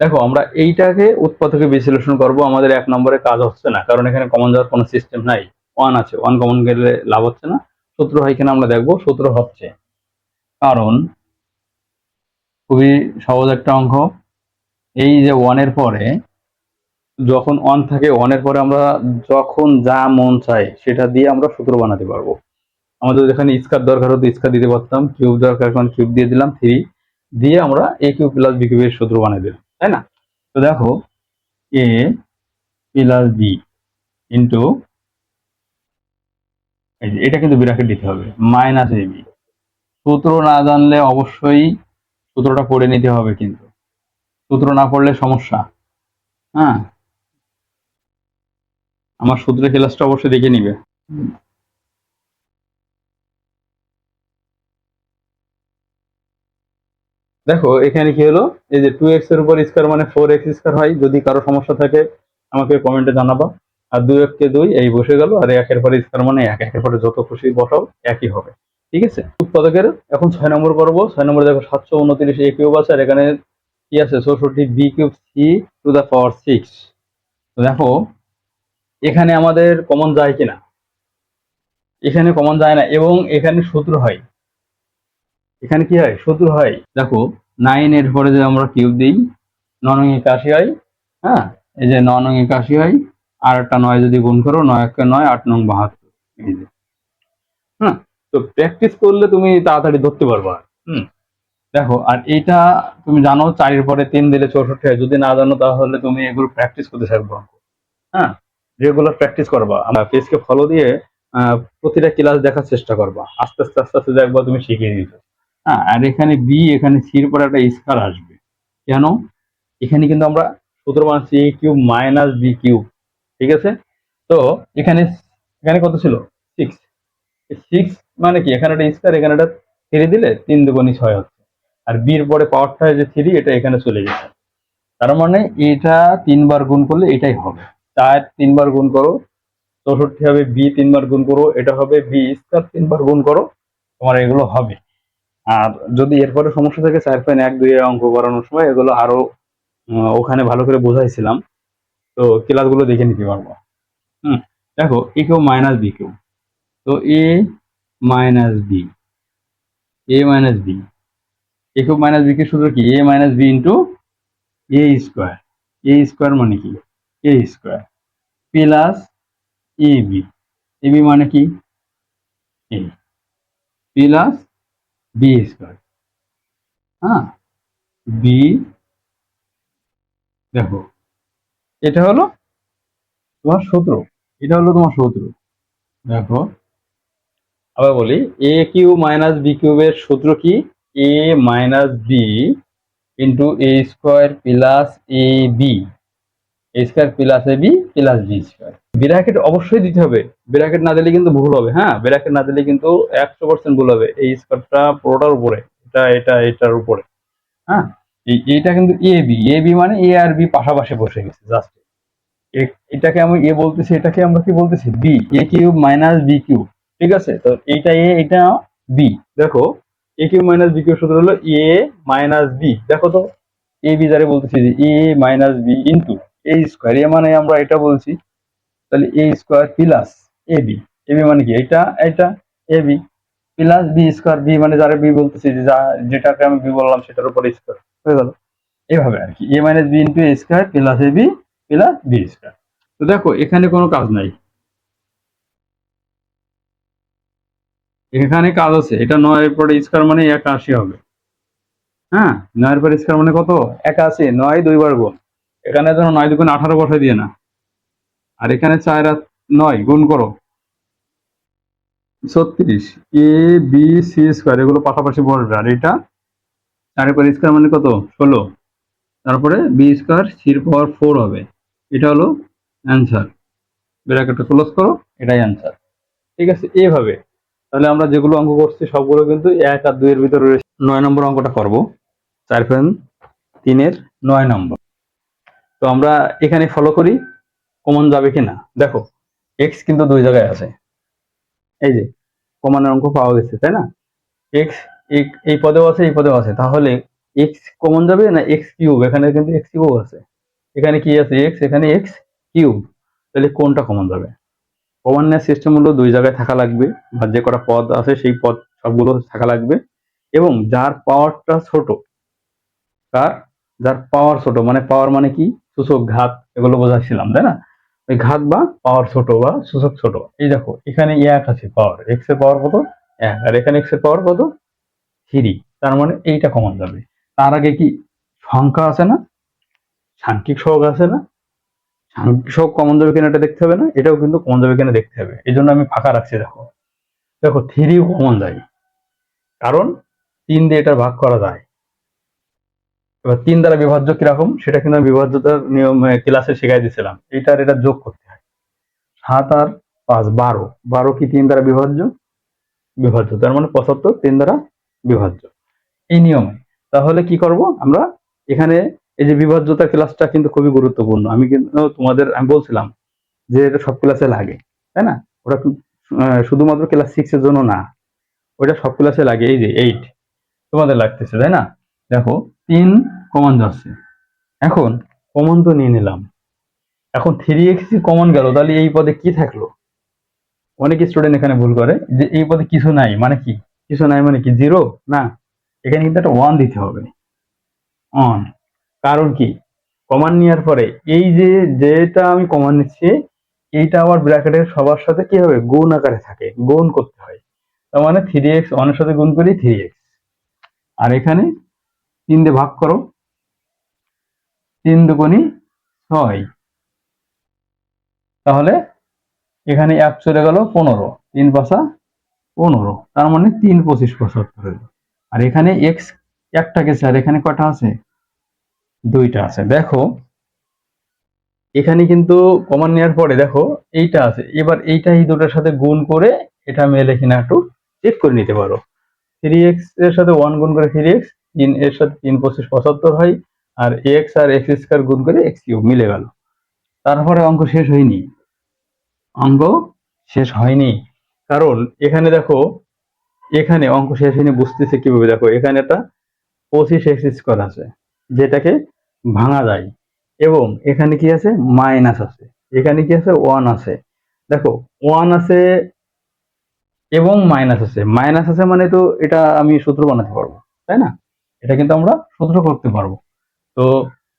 দেখো, আমরা এইটাকে উৎপাদকে বিশ্লেষণ করব, আমাদের এক নম্বরে কাজ হচ্ছে না, কারণ এখানে কমন যাওয়ার কোনো সিস্টেম নাই। ওয়ান আছে ওয়ান কমন গেলে লাভ হচ্ছে না। সূত্র হয় কিনা আমরা দেখব, সূত্র হচ্ছে। কারণ, খুবই সহজ একটা অঙ্ক। এই যে ওয়ানের পরে, যখন ওয়ান থাকে ওয়ানের পরে আমরা যখন যা মন চাই, সেটা দিয়ে আমরা সূত্র বানাতে পারব। আমাদের যেখানে স্কার দরকার হতো স্কার দিতে পারতাম। কিউব দরকার, এখন কিউব দিয়ে দিলাম থ্রি দিয়ে আমরা এ কিউব প্লাস বি কিউবের সূত্র বানিয়ে দিলাম। তাই না? তো দেখো এ প্লাস বি ইন্টু এই যে এটা কিন্তু বিরাকে দিতে হবে মাইনাস এ বি সূত্র না জানলে অবশ্যই সূত্রটা পড়ে নিতে হবে কিন্তু। সূত্র না পড়লে সমস্যা। হ্যাঁ? আমার সূত্রের ক্লাসটা অবশ্যই দেখে নিবে। দেখো, এখানে কি হলো? এই যে টু এক্সের উপর স্কোয়ার মানে ফোর এক্স স্কোয়ার হয়। যদি কারও সমস্যা থাকে, আমাকে কমেন্টে জানাবা। আর দুই এককে দুই, এই বসে গেল। আর একের পরে স্কোয়ার মানে এক একের পরে যত খুশি বসাও, একই হবে। ঠিক আছে? উৎপাদকের, এখন ছয় নম্বর করব ছয় নম্বর দেখো, সাতশো উনত্রিশ এ কিউব আছে। আর এখানে কি আছে? চৌষট্টি B cube C to the power six দেখো, এখানে আমাদের কমন যায় কিনা? এখানে কমন যায় না। এবং এখানে সূত্র হয়। এখানে কি হয়? সূত্র হয়। দেখো নাইন এর পরে যে আমরা কিউব দিই নন একাশি হয় হ্যাঁ? এই যে নন একাশি হয়, আর একটা নয় যদি গুণ করো, নয় একে নয়, আট নং বাহাত্তর। হ্যাঁ? তো প্র্যাকটিস করলে তুমি তাড়াতাড়ি ধরতে পারবা। হুম? দেখো, আর এটা তুমি জানো, চারের পরে তিন দিলে চৌষট্টি হয়। যদি না জানো, তাহলে তুমি এগুলো প্র্যাকটিস করতে থাকব। হ্যাঁ? রেগুলার প্র্যাকটিস করবা। আমরা পেজকে ফলো দিয়ে প্রতিটা ক্লাস দেখার চেষ্টা করবা। আস্তে আস্তে আস্তে আস্তে দেখবা তুমি শিখিয়ে দিতে। হ্যাঁ আর এখানে বি এখানে সির পরে একটা স্কার আসবে। কেন? এখানে কিন্তু আমরা সূত্র বানাচ্ছি A cube minus B cube ঠিক আছে? তো এখানে এখানে কত ছিল? সিক্স সিক্স মানে কি? এখানে একটা স্কার এখানে একটা থ্রি দিলে তিন দুগুণি ছয় হচ্ছে। আর বির পরে পাওয়ারটা যে থ্রি এটা এখানে চলে গেছে। তার মানে এটা তিনবার গুণ করলে এটাই হবে। চার তিনবার গুণ করো, চৌষট্টি হবে বি তিনবার গুণ করো, এটা হবে বি স্কোয়ার তিনবার গুণ করো, তোমার এগুলো হবে। আর যদি এরপরে সমস্যা থাকে চার পয়েন্ট এক দুই অঙ্ক করানোর সময় এগুলো আরও ওখানে ভালো করে বোঝাইছিলাম। তো ক্লাসগুলো দেখে নিতে পারব। হুম, দেখো এ কেউ মাইনাস বি কেউ তো A minus B A minus B A cube minus B কে সূত্র কি? A minus B into A square A square মানে কি? A square plus A B A B মানে কি? এ প্লাস বি স্কোয়ার হ্যাঁ? B দেখো, এটা হলো তোমার সূত্র। এটা হলো তোমার সূত্র। দেখো, আবার বলি এ কিউ মাইনাস বি কিউবের সূত্র কি? A minus B into A square plus A B A square plus A B plus B square bracket অবশ্যই দিতে হবে। ব্র্যাকেট না দিলে কিন্তু ভুল হবে হ্যাঁ? ব্র্যাকেট না দিলে কিন্তু একশো পার্সেন্ট ভুল হবে। এই স্কোয়ারটা পুরোটার উপরে, এটা এটা, এটার উপরে হ্যাঁ? এই, এইটা কিন্তু এ বি এ বি মানে এ আর বি পাশাপাশি বসে গেছে জাস্ট এটাকে আমি এ বলতেছি, এটাকে আমরা কি বলতেছি? B A cube minus B cube ঠিক আছে? তো এইটা এ এটা বি দেখো। A cube minus B cube সূত্র হলো এ মাইনাস বি দেখো তো। এ বি যারে বলতেছি যে A minus B into A square A মানে আমরা এটা বলছি তাহলে A square plus A B A B মানে কি? এটা এটা A B plus B square B মানে যারা বি বলতেছি, যে যেটাকে আমি বি বললাম, সেটার উপর স্কোয়ার হয়ে গেল। এইভাবে আর কি। A minus B into A square plus A B plus B square তো দেখো, এখানে কোনো কাজ নাই। এখানে কাজ আছে। এটা নয়ের পরে স্কোয়ার মানে একাশি হবে। হ্যাঁ? নয়ের পরে স্কোয়ার মানে কত? একাশি। নয় দুইবার গুণ। এখানে যেন নয় দুগুণ আঠারো বসাই দিয়ে না। আর এখানে চার আর নয়, গুণ করো। ছত্রিশ এ বি সি স্কোয়ার এগুলো পাশাপাশি বলবে আর এটা চারের পরে স্কোয়ার মানে কত? ষোলো। তারপরে বি স্কোয়ার সির পাওয়ার ফোর হবে। এটা হলো অ্যান্সার ব্র্যাকেটটা ক্লোজ করো, এটাই অ্যান্সার ঠিক আছে এইভাবে তাহলে আমরা যেগুলো অঙ্ক করছি, সবগুলো কিন্তু এক আর দুইয়ের ভিতরে রয়েছে। নয় নম্বর অঙ্কটা করব। চার পয়েন্ট তিনের নয় নম্বর। তো আমরা এখানে ফলো করি। কমন যাবে কিনা? দেখো এক্স কিন্তু দুই জায়গায় আছে। এই যে কমনের অঙ্ক পাওয়া গেছে, তাই না? এক্স এই পদেও আছে, এই পদেও আছে। তাহলে এক্স কমন যাবে না এক্স কিউব এখানে কিন্তু এক্স কিউব আছে। এখানে কি আছে এক্স এখানে এক্স কিউব তাহলে কোনটা কমন যাবে? কমন নেওয়ার সিস্টেম হলো দুই জায়গায় থাকা লাগবে, বা যে কটা পদ আছে সেই পদ সবগুলো থাকা লাগবে। এবং যার পাওয়ারটা ছোট কার যার পাওয়ার ছোট মানে পাওয়ার মানে কি? সূচক, ঘাত, এগুলো বোঝাচ্ছিলাম, তাই না? ওই ঘাত বা পাওয়ার ছোট বা সূচক ছোট। এই দেখো, এখানে এক আছে পাওয়ার এক্সের পাওয়ার কত? এক। আর এখানে এক্সের পাওয়ার কত? থ্রি তার মানে এইটা কমন যাবে। তার আগে কি সংখ্যা আছে না? সাংখ্যিক সহগ আছে না? সাংখ্যিক সহগ কমন যাবে কিনা এটা দেখতে হবে না? এটাও কিন্তু কমন যাবে কিনা দেখতে হবে। এই জন্য আমি ফাঁকা রাখছি, দেখো। দেখো থ্রি কমন যায়। কারণ তিন দিয়ে এটা ভাগ করা যায়। এবার তিন দ্বারা বিভাজ্য কীরকম, সেটা কিন্তু বিভাজ্যতার নিয়ম ক্লাসে শিখাই দিয়েছিলাম। এইটার এটা যোগ করতে হয়। সাত আর পাঁচ, বারো। বারো কি তিন দ্বারা বিভাজ্য? বিভাজ্য। তার মানে পঁচাত্তর তিন দ্বারা বিভাজ্য। এই নিয়মে। তাহলে কি করব আমরা? এখানে এই যে বিভাজ্যতা ক্লাসটা কিন্তু খুবই গুরুত্বপূর্ণ। আমি কিন্তু তোমাদের, আমি বলছিলাম যে এটা সব ক্লাসে লাগে, তাই না? ওটা শুধুমাত্র ক্লাস সিক্স এর জন্য না। ওটা সব ক্লাসে লাগে। এই যে এইট তোমাদের লাগতেছে, তাই না? দেখো, তিন কমন যাচ্ছে এখন কমন তো নিয়ে নিলাম। এখন থ্রি এক্স কমন গেল, তাহলে এই পদে কি থাকল? অনেক স্টুডেন্ট এখানে ভুল করে, যে এই পদে কিছু নাই মানে কি? কিছু নাই মানে কি? জিরো না। এখানে কিন্তু একটা ওয়ান দিতে হবে। অন কারণ কি? কমান নেওয়ার পরে এই যে, যেটা আমি কমান নিচ্ছি, এইটা আবার ব্র্যাকেটের সবার সাথে কি হবে? গুণ আকারে থাকে। গুণ করতে হয়। তার মানে থ্রি এক্স ওয়ানের সাথে গুণ করি থ্রি এক্স আর এখানে তিন দিয়ে ভাগ করো। তিন দুগুণি ছয়। তাহলে এখানে এক চলে গেল পনেরো, তিন পাশা পনেরো। তার মানে তিন পঁচিশ পঁচাত্তর হলো। আর এখানে এক্স একটা গেছে, আর এখানে কটা আছে? দুইটা আছে। দেখো, এখানে কিন্তু কমান নেওয়ার পরে দেখো, এইটা আছে। এবার এইটা এই দুটোর সাথে গুণ করে এটা মেলে কিনা একটু চেক করে নিতে পারো। থ্রি এক্সের সাথে ওয়ান গুণ করে থ্রি এক্স তিন এর সাথে তিন পঁচিশ পঁচাত্তর হয়। আর এক্স আর এক্স স্কোয়ার গুণ করে এক্স কিউব মিলে গেল। তারপরে অঙ্ক শেষ হয়নি। অঙ্ক শেষ হয়নি। কারণ এখানে দেখো, এখানে অঙ্ক শেষ হয়নি, বুঝতেছে কীভাবে দেখো, এখানে একটা পঁচিশ এক্স স্কোয়ার আছে, যেটাকে ভাঙা যায়। এবং এখানে কি আছে? মাইনাস আছে। এখানে কি আছে? ওয়ান আছে। দেখো ওয়ান আছে এবং মাইনাস আছে। মাইনাস আছে মানে তো এটা আমি সূত্র বানাতে পারব, তাই না? এটা কিন্তু আমরা সূত্র করতে পারব। তো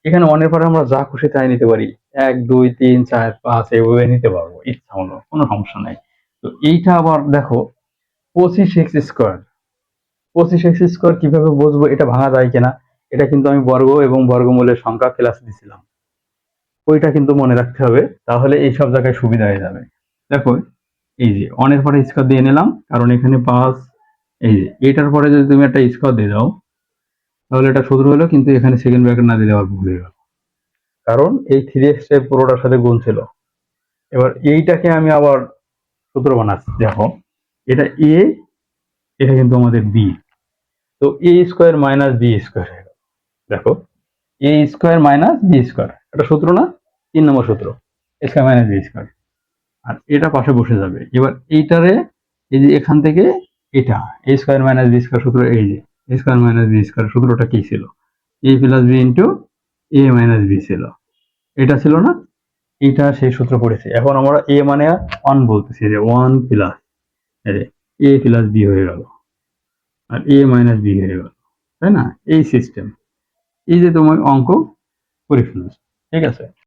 এখানে ওয়ানের পরে আমরা যা খুশি তাই নিতে পারি। এক, দুই, তিন, চার, পাঁচ এভাবে নিতে পারব। ইচ্ছা হলো, কোনো সমস্যা নাই। তো এইটা আবার দেখো, পঁচিশ এক্স স্কোয়ার। পঁচিশ এক্স স্কোয়ার কীভাবে বুঝব, এটা ভাঙা যায় কিনা? এটা কিন্তু আমি বর্গ এবং বর্গমূলের সংখ্যা ক্লাস দিছিলাম। ওইটা কিন্তু মনে রাখতে হবে, তাহলে এই সব জায়গায় সুবিধা হয়ে যাবে। দেখো, এই যে অনের পরে স্কোয়ার দিয়ে নিলাম, কারণ এখানে পাঁচ, এই যে এটার পরে যদি তুমি একটা স্কোয়ার দিয়ে দাও তাহলে এটা সূত্র হলো কিন্তু এখানে সেকেন্ড ব্র্যাকেট না দিলে আবার ভুল গেল। কারণ এই থ্রি এক্সের পুরোটার সাথে গুণ ছিল। এবার এইটাকে আমি আবার সূত্র বানাচ্ছি, দেখো। এটা এ এটা কিন্তু আমাদের বি তো A square minus B square হয়ে গেল। দেখো A square minus B square এটা সূত্র না? তিন নম্বর সূত্র। স্কোয়ার মাইনাস বি স্কোয়ার আর এটা পাশে বসে যাবে। এবার এইটারে, এই যে এখান থেকে এটা A square minus B square সূত্র এই যে। স্কোয়ার মাইনাস বি স্কোয়ার সূত্রটা কি ছিল? A plus B into A minus B ছিল। এটা ছিল না? এটা সেই সূত্র পড়েছে। এখন আমরা এ মানে ওয়ান বলতেছি, যে one plus A plus B হয়ে গেল। আর এ মাইনাস বি হয়ে গেল। তাই না? এই সিস্টেম এই যে তোমার অঙ্ক করে ঠিক আছে?